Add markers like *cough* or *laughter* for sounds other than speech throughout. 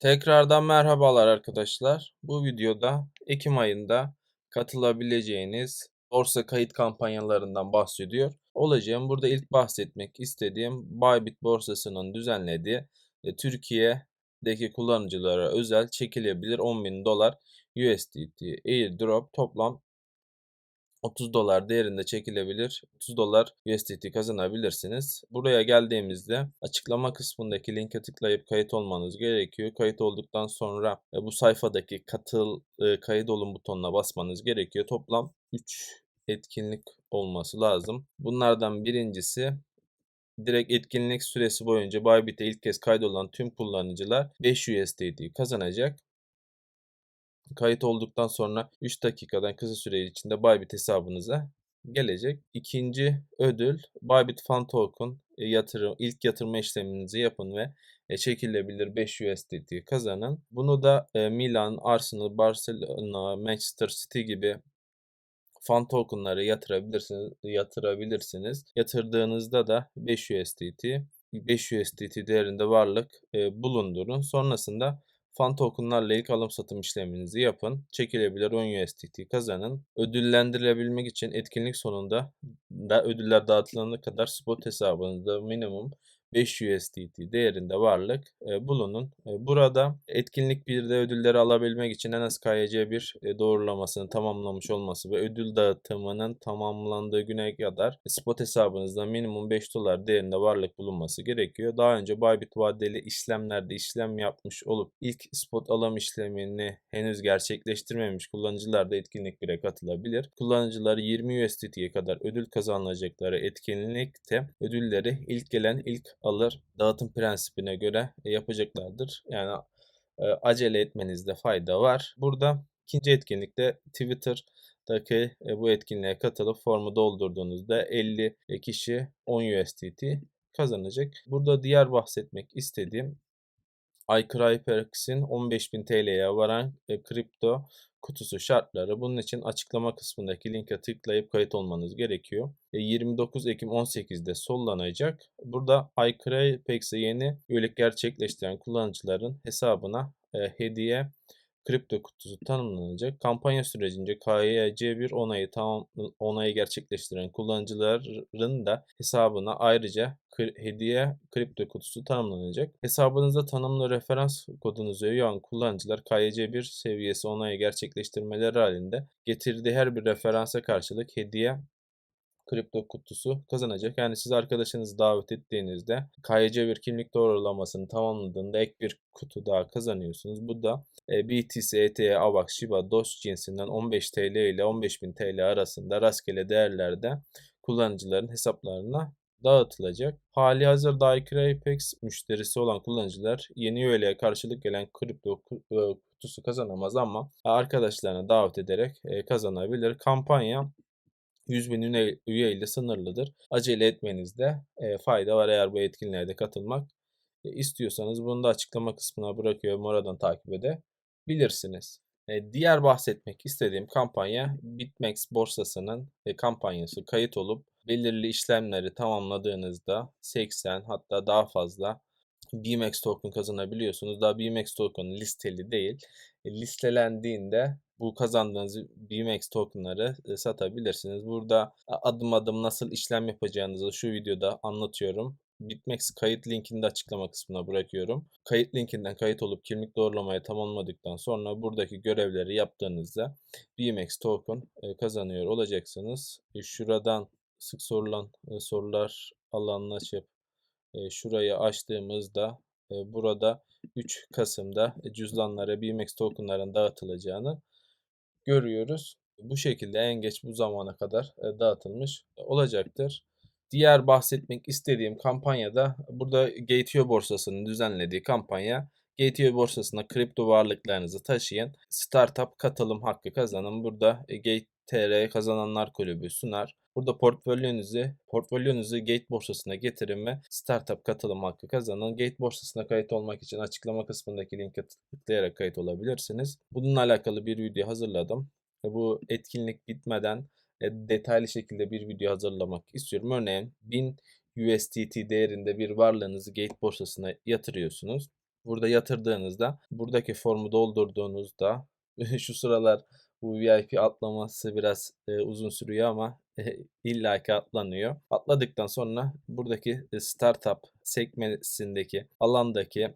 Tekrardan merhabalar arkadaşlar. Bu videoda Ekim ayında katılabileceğiniz borsa kayıt kampanyalarından bahsediyor. Olacağım burada ilk bahsetmek istediğim Bybit borsasının düzenlediği e, Türkiye'deki kullanıcılara özel çekilebilir 10.000 dolar USDT airdrop toplam 30 dolar değerinde çekilebilir. 30 dolar USDT kazanabilirsiniz. Buraya geldiğimizde açıklama kısmındaki linke tıklayıp kayıt olmanız gerekiyor. Kayıt olduktan sonra e, bu sayfadaki katıl e, kayıt olun butonuna basmanız gerekiyor. Toplam 3 etkinlik olması lazım. Bunlardan birincisi direkt etkinlik süresi boyunca Bybit'e ilk kez kaydolan tüm kullanıcılar 5 USDT kazanacak kayıt olduktan sonra 3 dakikadan kısa süre içinde Bybit hesabınıza gelecek. İkinci ödül Bybit Fan Token e, yatırım, ilk yatırma işleminizi yapın ve e, çekilebilir 5 USDT kazanın. Bunu da e, Milan, Arsenal, Barcelona, Manchester City gibi fan tokenları yatırabilirsiniz. yatırabilirsiniz. Yatırdığınızda da 5 USDT 5 USDT değerinde varlık bulundurun. Sonrasında Fan tokenlarla ilk alım satım işleminizi yapın. Çekilebilir 10 USDT kazanın. Ödüllendirilebilmek için etkinlik sonunda da ödüller dağıtılana kadar spot hesabınızda minimum 5 USDT değerinde varlık e, bulunun. E, burada etkinlik 1'de ödülleri alabilmek için en az KYC bir e, doğrulamasını tamamlamış olması ve ödül dağıtımının tamamlandığı güne kadar spot hesabınızda minimum 5 dolar değerinde varlık bulunması gerekiyor. Daha önce Bybit vadeli işlemlerde işlem yapmış olup ilk spot alım işlemini henüz gerçekleştirmemiş kullanıcılar da etkinlik 1'e katılabilir. Kullanıcılar 20 USDT'ye kadar ödül kazanılacakları etkinlikte ödülleri ilk gelen ilk alır dağıtım prensibine göre e, yapacaklardır. Yani e, acele etmenizde fayda var. Burada ikinci etkinlikte Twitter'daki e, bu etkinliğe katılıp formu doldurduğunuzda 50 kişi 10 USDT kazanacak. Burada diğer bahsetmek istediğim iCryperx'in 15.000 TL'ye varan kripto kutusu şartları. Bunun için açıklama kısmındaki linke tıklayıp kayıt olmanız gerekiyor. 29 e, Ekim 18'de sollanacak. Burada iCrypex'e yeni üyelik gerçekleştiren kullanıcıların hesabına e, hediye kripto kutusu tanımlanacak. Kampanya sürecince KYC1 onayı tamam onayı gerçekleştiren kullanıcıların da hesabına ayrıca hediye kripto kutusu tanımlanacak. Hesabınızda tanımlı referans kodunuzu üye kullanıcılar KYC1 seviyesi onayı gerçekleştirmeleri halinde getirdiği her bir referansa karşılık hediye kripto kutusu kazanacak. Yani siz arkadaşınızı davet ettiğinizde KYC1 kimlik doğrulamasını tamamladığında ek bir kutu daha kazanıyorsunuz. Bu da e, BTC, ETH, AVAX, Shiba, Doge cinsinden 15 TL ile 15.000 TL arasında rastgele değerlerde kullanıcıların hesaplarına dağıtılacak. Hali hazırda iCrypex müşterisi olan kullanıcılar yeni üyeliğe karşılık gelen kripto e, kutusu kazanamaz ama arkadaşlarına davet ederek e, kazanabilir. Kampanya 100 bin üye ile sınırlıdır. Acele etmenizde e, fayda var eğer bu etkinliğe de katılmak e, istiyorsanız bunu da açıklama kısmına bırakıyorum. Oradan takip edebilirsiniz. E, diğer bahsetmek istediğim kampanya BitMEX borsasının e, kampanyası kayıt olup belirli işlemleri tamamladığınızda 80 hatta daha fazla BMX token kazanabiliyorsunuz. Daha BMX token listeli değil. Listelendiğinde bu kazandığınız BMX tokenları e, satabilirsiniz. Burada adım adım nasıl işlem yapacağınızı şu videoda anlatıyorum. BitMEX kayıt linkini de açıklama kısmına bırakıyorum. Kayıt linkinden kayıt olup kimlik doğrulamayı tamamladıktan sonra buradaki görevleri yaptığınızda BMX token e, kazanıyor olacaksınız. Şuradan sık sorulan sorular alanını açıp şurayı açtığımızda burada 3 Kasım'da cüzdanlara BMX tokenların dağıtılacağını görüyoruz. Bu şekilde en geç bu zamana kadar dağıtılmış olacaktır. Diğer bahsetmek istediğim kampanyada burada Gateo borsasının düzenlediği kampanya Gateo borsasına kripto varlıklarınızı taşıyan startup katılım hakkı kazanın. Burada Gate kazananlar kulübü sunar. Burada portfolyonuzu, portfolyonuzu Gate borsasına getirin ve startup katılım hakkı kazanın. Gate borsasına kayıt olmak için açıklama kısmındaki linke tıklayarak kayıt olabilirsiniz. Bununla alakalı bir video hazırladım. Bu etkinlik bitmeden e, detaylı şekilde bir video hazırlamak istiyorum. Örneğin 1000 USDT değerinde bir varlığınızı Gate borsasına yatırıyorsunuz. Burada yatırdığınızda buradaki formu doldurduğunuzda *laughs* şu sıralar bu VIP atlaması biraz e, uzun sürüyor ama e, illaki atlanıyor. Atladıktan sonra buradaki e, startup sekmesindeki alandaki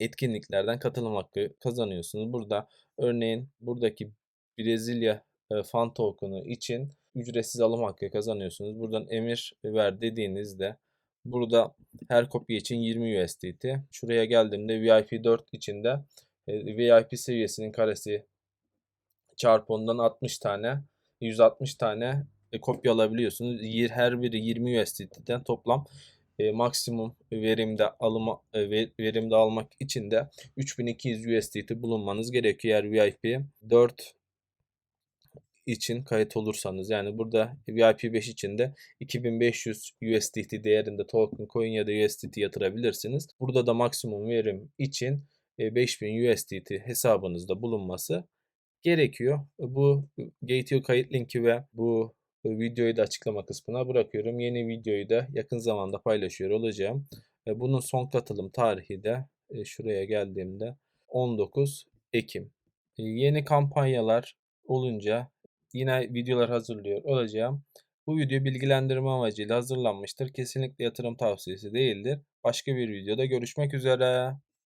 etkinliklerden katılım hakkı kazanıyorsunuz. Burada örneğin buradaki Brezilya e, fan token'ı için ücretsiz alım hakkı kazanıyorsunuz. Buradan emir ver dediğinizde burada her kopya için 20 USDT. Şuraya geldiğimde VIP 4 içinde e, VIP seviyesinin karesi çarpı ondan 60 tane 160 tane e, kopya alabiliyorsunuz. Her biri 20 USDT'den toplam e, maksimum verimde alma e, ve- verimde almak için de 3200 USDT bulunmanız gerekiyor eğer VIP 4 için kayıt olursanız yani burada VIP 5 için de 2500 USDT değerinde token coin ya da USDT yatırabilirsiniz. Burada da maksimum verim için e, 5000 USDT hesabınızda bulunması gerekiyor. Bu Gate.io kayıt linki ve bu videoyu da açıklama kısmına bırakıyorum. Yeni videoyu da yakın zamanda paylaşıyor olacağım. E, Bunun son katılım tarihi de e, şuraya geldiğimde 19 Ekim. E, Yeni kampanyalar olunca yine videolar hazırlıyor olacağım. Bu video bilgilendirme amacıyla hazırlanmıştır. Kesinlikle yatırım tavsiyesi değildir. Başka bir videoda görüşmek üzere.